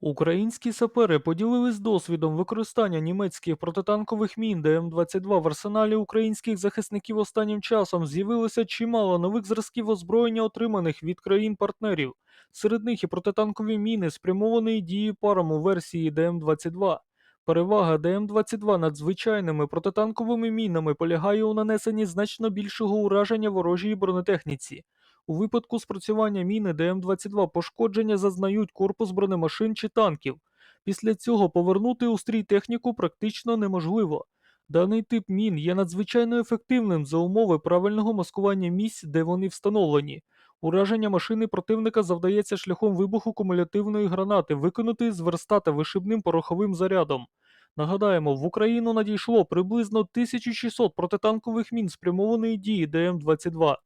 Українські сапери поділились досвідом використання німецьких протитанкових мін ДМ-22 в арсеналі українських захисників останнім часом з'явилося чимало нових зразків озброєння, отриманих від країн-партнерів. Серед них і протитанкові міни, спрямованої дії паром у версії ДМ-22. Перевага ДМ-22 над звичайними протитанковими мінами полягає у нанесенні значно більшого ураження ворожій бронетехніці. У випадку спрацювання міни ДМ-22 пошкодження зазнають корпус бронемашин чи танків. Після цього повернути у стрій техніку практично неможливо. Даний тип мін є надзвичайно ефективним за умови правильного маскування місць, де вони встановлені. Ураження машини противника завдається шляхом вибуху кумулятивної гранати, виконутої з верстата вишибним пороховим зарядом. Нагадаємо, в Україну надійшло приблизно 1600 протитанкових мін спрямованої дії ДМ-22.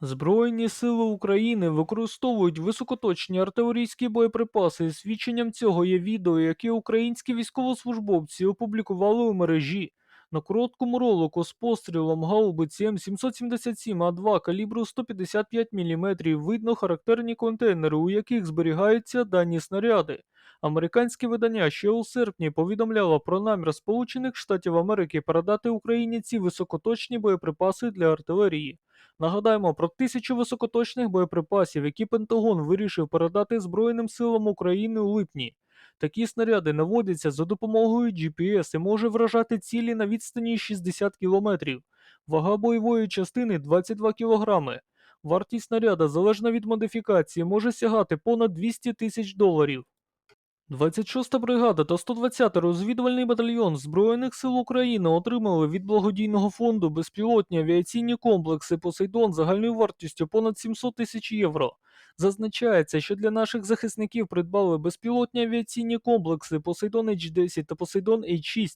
Збройні сили України використовують високоточні артилерійські боєприпаси. Свідченням цього є відео, яке українські військовослужбовці опублікували у мережі. На короткому ролику з пострілом гаубиці М777А2 калібру 155 мм видно характерні контейнери, у яких зберігаються дані снаряди. Американське видання ще у серпні повідомляло про намір Сполучених Штатів Америки передати Україні ці високоточні боєприпаси для артилерії. Нагадаємо про тисячу високоточних боєприпасів, які Пентагон вирішив передати Збройним силам України у липні. Такі снаряди наводяться за допомогою GPS і може вражати цілі на відстані 60 км. Вага бойової частини 22 кг. Вартість снаряда, залежно від модифікації, може сягати понад 200 тисяч доларів. 26-та бригада та 120-й розвідувальний батальйон Збройних сил України отримали від благодійного фонду безпілотні авіаційні комплекси Посейдон загальною вартістю понад 700 тисяч євро. Зазначається, що для наших захисників придбали безпілотні авіаційні комплекси Посейдон H10 та Посейдон H6.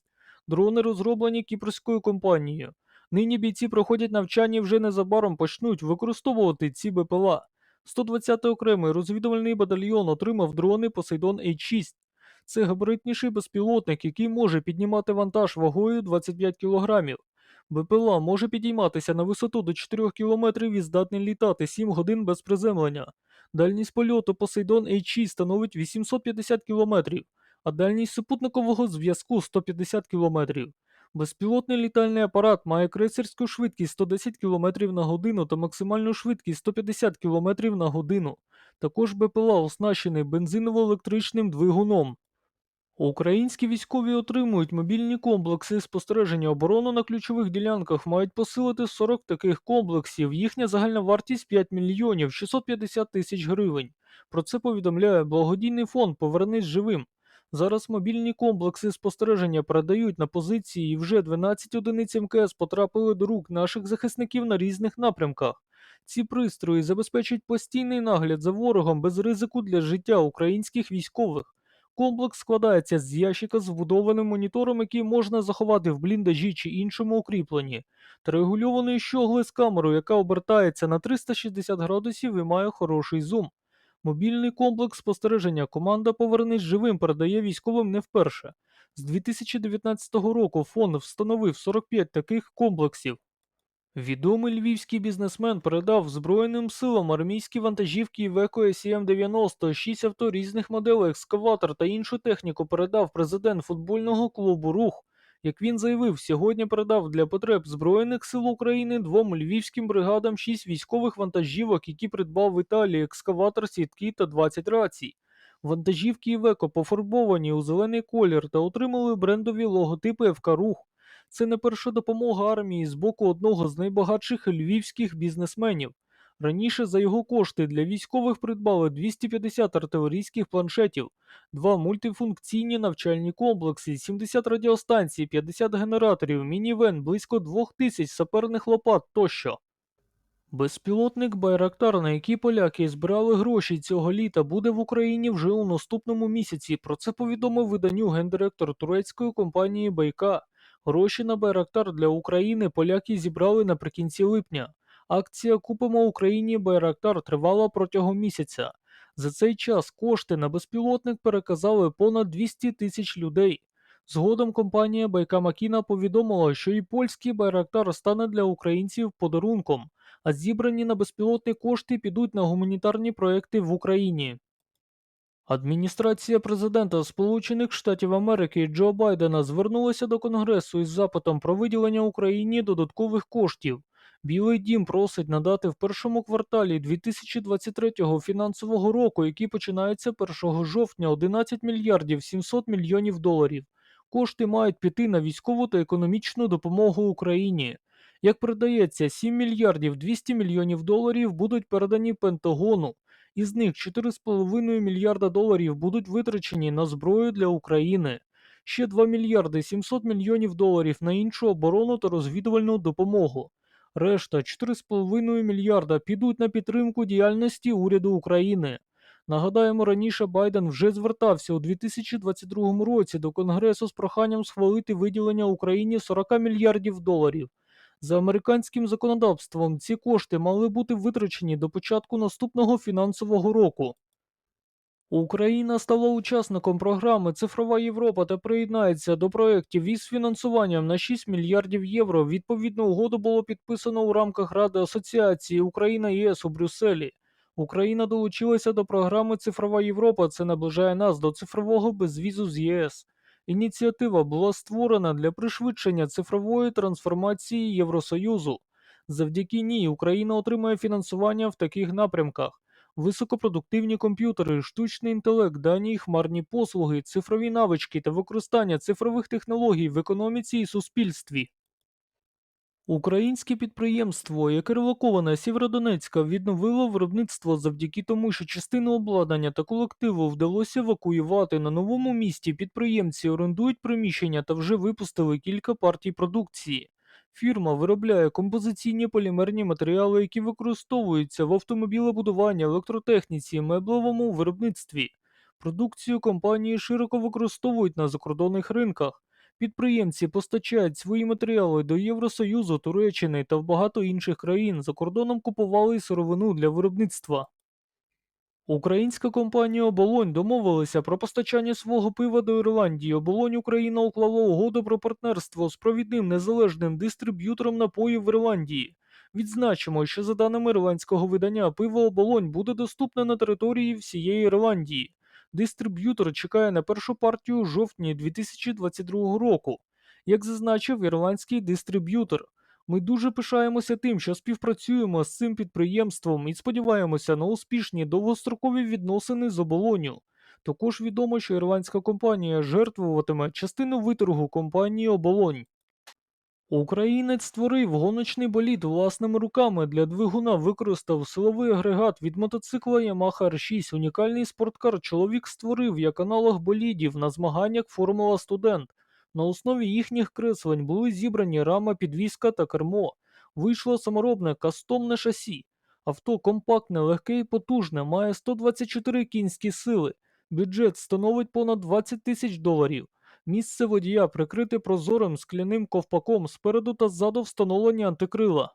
Дрони розроблені кіпрською компанією. Нині бійці проходять навчання і вже незабаром почнуть використовувати ці БПЛА. 120-й окремий розвідувальний батальйон отримав дрони Посейдон H6. Це габаритніший безпілотник, який може піднімати вантаж вагою 25 кг. БПЛА може підійматися на висоту до 4 км і здатний літати 7 годин без приземлення. Дальність польоту Посейдон H6 становить 850 км, а дальність супутникового зв'язку 150 км. Безпілотний літальний апарат має крейсерську швидкість 110 км на годину та максимальну швидкість 150 км на годину. Також БПЛА оснащений бензиново-електричним двигуном. Українські військові отримують мобільні комплекси спостереження оборони на ключових ділянках мають посилити 40 таких комплексів. Їхня загальна вартість 5 мільйонів 650 тисяч гривень. Про це повідомляє благодійний фонд Повернись живим. Зараз мобільні комплекси спостереження передають на позиції і вже 12 одиниць МКС потрапили до рук наших захисників на різних напрямках. Ці пристрої забезпечують постійний нагляд за ворогом без ризику для життя українських військових. Комплекс складається з ящика з вбудованим монітором, який можна заховати в бліндажі чи іншому укріпленні, та регульованої щогли з камерою, яка обертається на 360 градусів і має хороший зум. Мобільний комплекс спостереження команда Повернись живим передає військовим не вперше. З 2019 року фонд встановив 45 таких комплексів. Відомий львівський бізнесмен передав Збройним силам армійські вантажівки Iveco SCM-90, 6 авто різних моделей, екскаватор та іншу техніку передав президент футбольного клубу Рух. Як він заявив, сьогодні передав для потреб Збройних сил України двом львівським бригадам 6 військових вантажівок, які придбав в Італії екскаватор, сітки та 20 рацій. Вантажівки Iveco пофарбовані у зелений колір та отримали брендові логотипи ФК Рух. Це не перша допомога армії з боку одного з найбагатших львівських бізнесменів. Раніше за його кошти для військових придбали 250 артилерійських планшетів, два мультифункційні навчальні комплекси, 70 радіостанцій, 50 генераторів, мінівен, близько 2000 саперних лопат тощо. Безпілотник Байрактар, на який поляки збирали гроші цього літа, буде в Україні вже у наступному місяці. Про це повідомив виданню гендиректор турецької компанії Байка. Гроші на Байрактар для України поляки зібрали наприкінці липня. Акція Купимо Україні Байрактар тривала протягом місяця. За цей час кошти на безпілотник переказали понад 200 тисяч людей. Згодом компанія Байка Макіна повідомила, що і польський Байрактар стане для українців подарунком, а зібрані на безпілотні кошти підуть на гуманітарні проекти в Україні. Адміністрація президента Сполучених Штатів Америки Джо Байдена звернулася до Конгресу із запитом про виділення Україні додаткових коштів. Білий дім просить надати в першому кварталі 2023 фінансового року, який починається 1 жовтня, 11 мільярдів 700 мільйонів доларів. Кошти мають піти на військову та економічну допомогу Україні. Як передається, 7 мільярдів 200 мільйонів доларів будуть передані Пентагону. Із них 4,5 мільярда доларів будуть витрачені на зброю для України. Ще 2 мільярди 700 мільйонів доларів на іншу оборону та розвідувальну допомогу. Решта 4,5 мільярда підуть на підтримку діяльності уряду України. Нагадаємо, раніше Байден вже звертався у 2022 році до Конгресу з проханням схвалити виділення Україні 40 мільярдів доларів. За американським законодавством ці кошти мали бути витрачені до початку наступного фінансового року. Україна стала учасником програми Цифрова Європа та приєднається до проєктів із фінансуванням на 6 мільярдів євро. Відповідну угоду було підписано у рамках Ради Асоціації Україна ЄС у Брюсселі. Україна долучилася до програми Цифрова Європа. Це наближає нас до цифрового безвізу з ЄС. Ініціатива була створена для пришвидшення цифрової трансформації Євросоюзу. Завдяки ній Україна отримає фінансування в таких напрямках: високопродуктивні комп'ютери, штучний інтелект, дані і хмарні послуги, цифрові навички та використання цифрових технологій в економіці і суспільстві. Українське підприємство, яке релоковане Сєвєродонецька, відновило виробництво завдяки тому, що частину обладнання та колективу вдалося евакуювати на новому місті. Підприємці орендують приміщення та вже випустили кілька партій продукції. Фірма виробляє композиційні полімерні матеріали, які використовуються в автомобілебудуванні, електротехніці, меблевому виробництві. Продукцію компанії широко використовують на закордонних ринках. Підприємці постачають свої матеріали до Євросоюзу, Туреччини та в багато інших країн. За кордоном купували сировину для виробництва. Українська компанія Оболонь домовилася про постачання свого пива до Ірландії. Оболонь Україна уклала угоду про партнерство з провідним незалежним дистриб'ютором напоїв в Ірландії. Відзначимо, що за даними ірландського видання, пиво Оболонь буде доступне на території всієї Ірландії. Дистриб'ютор чекає на першу партію у жовтні 2022 року. Як зазначив ірландський дистриб'ютор, ми дуже пишаємося тим, що співпрацюємо з цим підприємством і сподіваємося на успішні довгострокові відносини з оболоню. Також відомо, що ірландська компанія жертвуватиме частину виторгу компанії Оболонь. Українець створив гоночний болід власними руками. Для двигуна використав силовий агрегат від мотоцикла Yamaha R6. Унікальний спорткар чоловік створив як аналог болідів на змаганнях Формула Студент. На основі їхніх креслень були зібрані рама, підвізка та кермо. Вийшло саморобне кастомне шасі. Авто компактне, легке і потужне, має 124 кінські сили. Бюджет становить понад 20 тисяч доларів. Місце водія прикрите прозорим скляним ковпаком спереду та ззаду встановлені антикрила.